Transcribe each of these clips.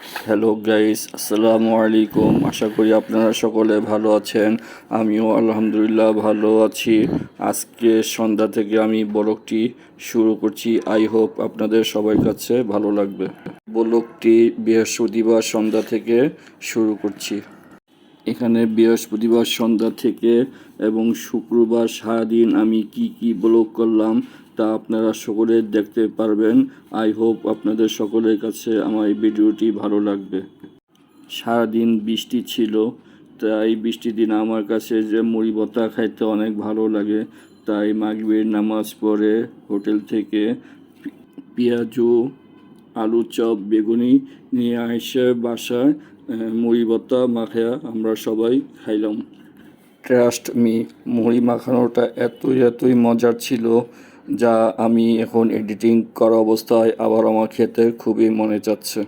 Hello guys আসসালামু আলাইকুম আশা করি আপনারা সকলে ভালো আছেন। আমিও আলহামদুলিল্লাহ ভালো আছি। আজকে সন্ধ্যা থেকে আমি বলকটি শুরু করছি। আই হোপ আপনাদের সবার কাছে ভালো লাগবে। বলকটি বৃহস্পতিবার সন্ধ্যা থেকে শুরু করছি। এখানে বৃহস্পতিবার সন্ধ্যা থেকে এবং শুক্রবার সারাদিন আমি কি কি ব্লগ করলাম তা আপনারা সকলে দেখতে পারবেন। আই হোপ আপনাদের সকলের কাছে আমার এই ভিডিওটি ভালো লাগবে। সারাদিন বৃষ্টি ছিল, তাই বৃষ্টির দিন আমার কাছে যে মুড়ি বতা খাইতে অনেক ভালো লাগে, তাই মাগরিবের নামাজ পড়ে হোটেল থেকে পেঁয়াজু আলু চপ, বেগুনি নিয়ে এসে বাসায় মুড়ি ভর্তা মাখায়া আমরা সবাই খাইলাম। ট্রাস্ট মি মুড়ি মাখানোটা এতই এতই মজার ছিল যা আমি এখন এডিটিং করা অবস্থায় আবার আমার খেতে খুবই মনে চাচ্ছে।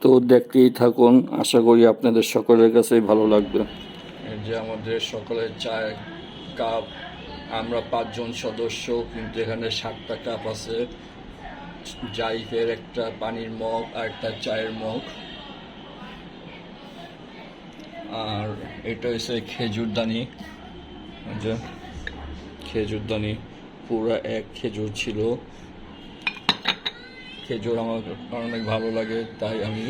তো দেখতেই থাকুন, আশা করি আপনাদের সকলের কাছেই ভালো লাগবে। যে আমাদের সকলের চায়ের কাপ, আমরা পাঁচজন সদস্য, কিন্তু এখানে সাতটা কাপ আছে। জাইফের একটা পানির মগ আর একটা চায়ের মগ। আর এটা হচ্ছে খেজুরদানি যে খেজুরদানি পুরো এক খেজুর ছিল। খেজুর আমার অনেক ভালো লাগে, তাই আমি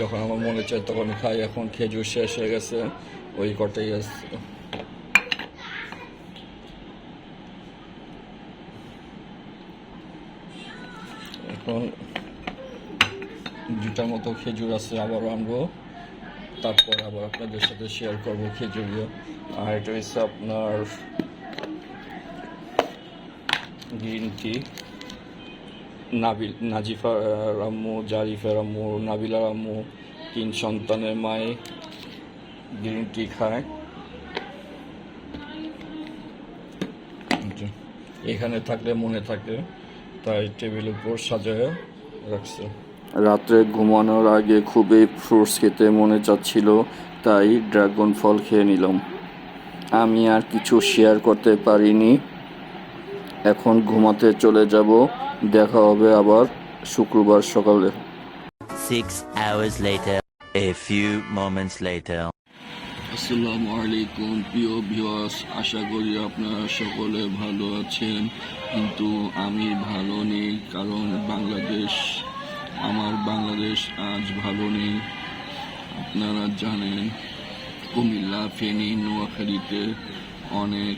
যখন আমার মনে চায় তখন খাই। এখন খেজুর শেষ হয়ে গেছে, ওই কটাই আছে। এখন দুটার মতো খেজুর আছে আবার আনব। তারপর আবার আপনাদের সাথে শেয়ার করব খেজুরিও আর এটা হচ্ছে আপনার গ্রিন টি নাবিল, নাজিফা আম্মু জারিফার আম্মু নাবিলার আম্মু তিন সন্তানের মায়ে গ্রিন টি খায় এখানে থাকলে মনে থাকে, তাই টেবিলের উপর সাজায় রাখছে। রাত্রে ঘুমানোর আগে খুবই ফ্রুটস খেতে মনে চাচ্ছিল, তাই ড্রাগন ফল খেয়ে নিলাম। আমি আর কিছু শেয়ার করতে পারিনি। এখন ঘুমাতে চলে যাব দেখা হবে আবার শুক্রবার সকালে Six hours later. A few moments later. আসসালামু আলাইকুম প্রিয় ভিউয়ার্স আশা করি আপনারা সকলে ভালো আছেন কিন্তু আমি ভালো নেই কারণ বাংলাদেশ আমার বাংলাদেশ আজ ভালো নেই আপনারা জানেন কুমিল্লা ফেনী নোয়াখালীতে অনেক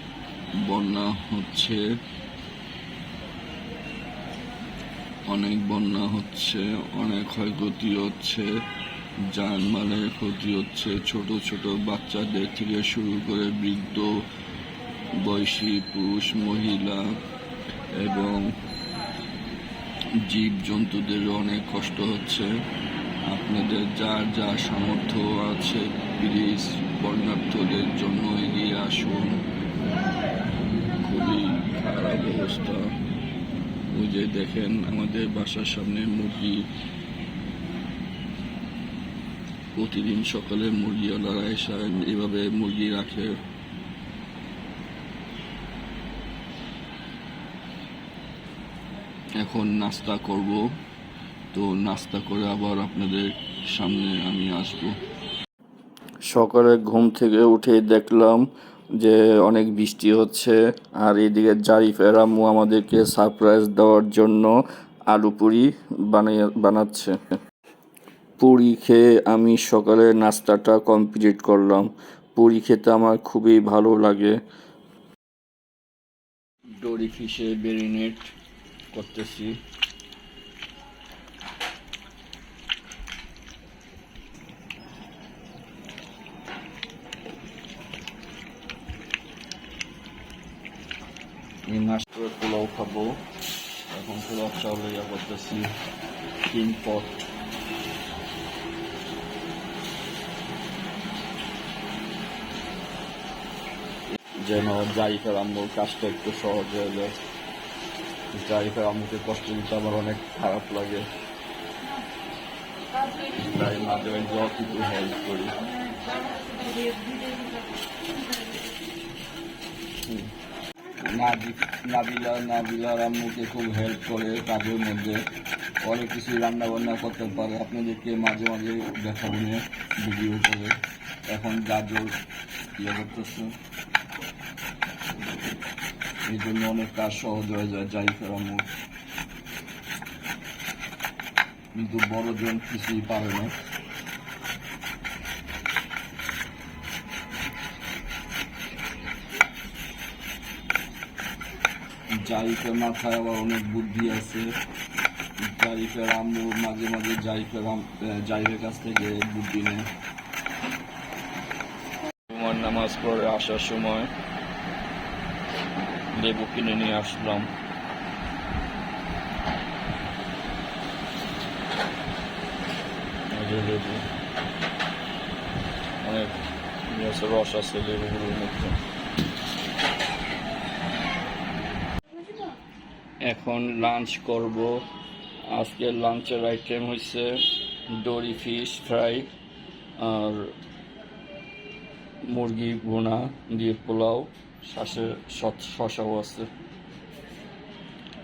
বন্যা হচ্ছে অনেক বন্যা হচ্ছে, অনেক ক্ষয়ক্ষতি হচ্ছে জানমালের ক্ষতি হচ্ছে। ছোট ছোট বাচ্চাদের থেকে শুরু করে বৃদ্ধ, বয়সী পুরুষ, মহিলা এবং জীব জন্তুদের অনেক কষ্ট হচ্ছে। আপনাদের যার যা সামর্থ্য আছে, প্লিজ বন্যার্থদের জন্য এগিয়ে আসুন। খুবই খারাপ অবস্থা। ওই যে দেখেন আমাদের বাসার সামনে মুরগি। প্রতিদিন সকালে মুরগিওয়ালারা এসে এভাবে মুরগি রাখে। এখন নাস্তা করব। তো নাস্তা করে আবার আপনাদের সামনে আমি আসব। সকালে ঘুম থেকে উঠে দেখলাম যে অনেক বৃষ্টি হচ্ছে। আর এদিকে জারিফের আম্মু আমাদেরকে সারপ্রাইজ দেওয়ার জন্য আলু পুরি বানিয়ে, বানাচ্ছে। পুরি খেয়ে আমি সকালে নাস্তাটা কমপ্লিট করলাম। পুরি খেতে আমার খুবই ভালো লাগে। ডোরি ফিশে বেরিনেট করতেছি আমি নাস্তার খাব এখন পোলাও চাউল ইয়া করতেছি তিন পট যেন জারিফের আম্মুর কাজটা একটু সহজ হয়ে যায় জারিফের আম্মুকে কষ্ট দিতে আমার অনেক খারাপ লাগে তাই মাঝে মাঝে হেল্প করি নাবিলা নাবিলার আম্মুকে খুব হেল্প করে কাজের মধ্যে। অনেক কিছু রান্না বান্না করতে পারে। আপনাদেরকে মাঝে মাঝে দেখাবো ভিডিও করে। এখন গাজর ইয়ে করতেছে। এই জন্য অনেক কাজ সহজ হয়ে যায় যাই ফেরামো কিন্তু বড়জন কিছুই পারে না। জারিফের মাথায় আবার অনেক বুদ্ধি আছে। জারিফের আম্মু মাঝে মাঝে আহ, জারিফের কাছ থেকে বুদ্ধি নেয়। নামাজ পড়ে আসার সময় লেবু কিনে নিয়ে আসলাম। লেবু। অনেক রস আছে লেবুগুলোর মধ্যে। এখন লাঞ্চ করব। আজকের লাঞ্চের আইটেম হচ্ছে দড়ি ফিশ ফ্রাই আর মুরগি ভুনা দিয়ে পোলাও শাসে শশাও আছে।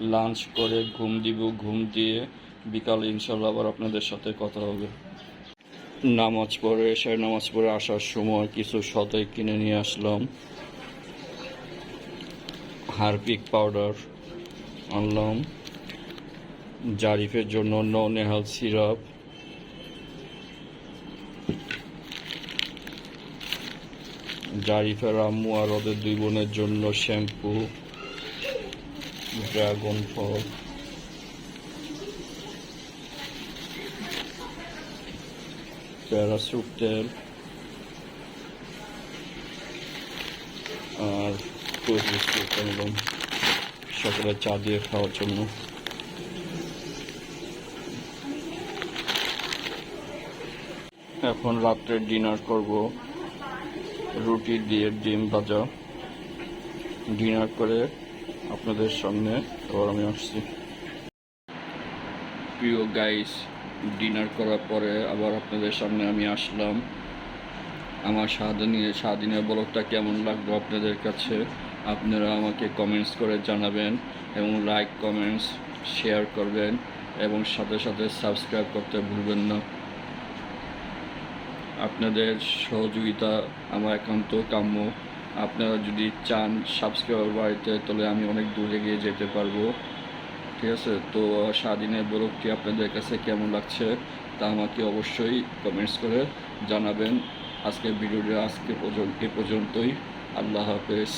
লাঞ্চ করে ঘুম দিব, ঘুম দিয়ে বিকাল ইনশাল্লাহ আবার আপনাদের সাথে কথা হবে। নামাজ পড়ে এসে নামাজ পড়ে আসার সময় কিছু সদাই কিনে নিয়ে আসলাম। Harpic powder. আনলাম। জারিফের জন্য নন নেহাল সিরাপ। জারিফের আম্মু আর ওদের দুই বোনের জন্য শ্যাম্পু, ড্রাগন ফল। প্যারাসুট তেল। আর আনলাম। সকালে চা দিয়ে খাওয়ার জন্য। এখন রাত্রে ডিনার করব। রুটি দিয়ে ডিম ভাজা। ডিনার করে আপনাদের সামনে আবার আমি আসছি। প্রিয় গাইস ডিনার করার পরে আবার আপনাদের সামনে আমি আসলাম। আমার সারাদিনের সারাদিনের ব্লগটা কেমন লাগল আপনাদের কাছে? আপনারা আমাকে কমেন্টস করে জানাবেন এবং লাইক কমেন্টস শেয়ার করবেন এবং সাথে সাথে সাবস্ক্রাইব করতে ভুলবেন না। আপনাদের সহযোগিতা আমার একান্ত কাম্য। আপনারা যদি চান সাবস্ক্রাইবার বাড়িতে, তাহলে আমি অনেক দূরে গিয়ে যেতে পারব। ঠিক আছে? তো সারাদিনের ব্লগটি আপনাদের কাছে কেমন লাগছে তা আমাকে অবশ্যই কমেন্টস করে জানাবেন। আজকের ভিডিওটা আজকে পর্যন্ত এ পর্যন্তই। আল্লাহ হাফেজ।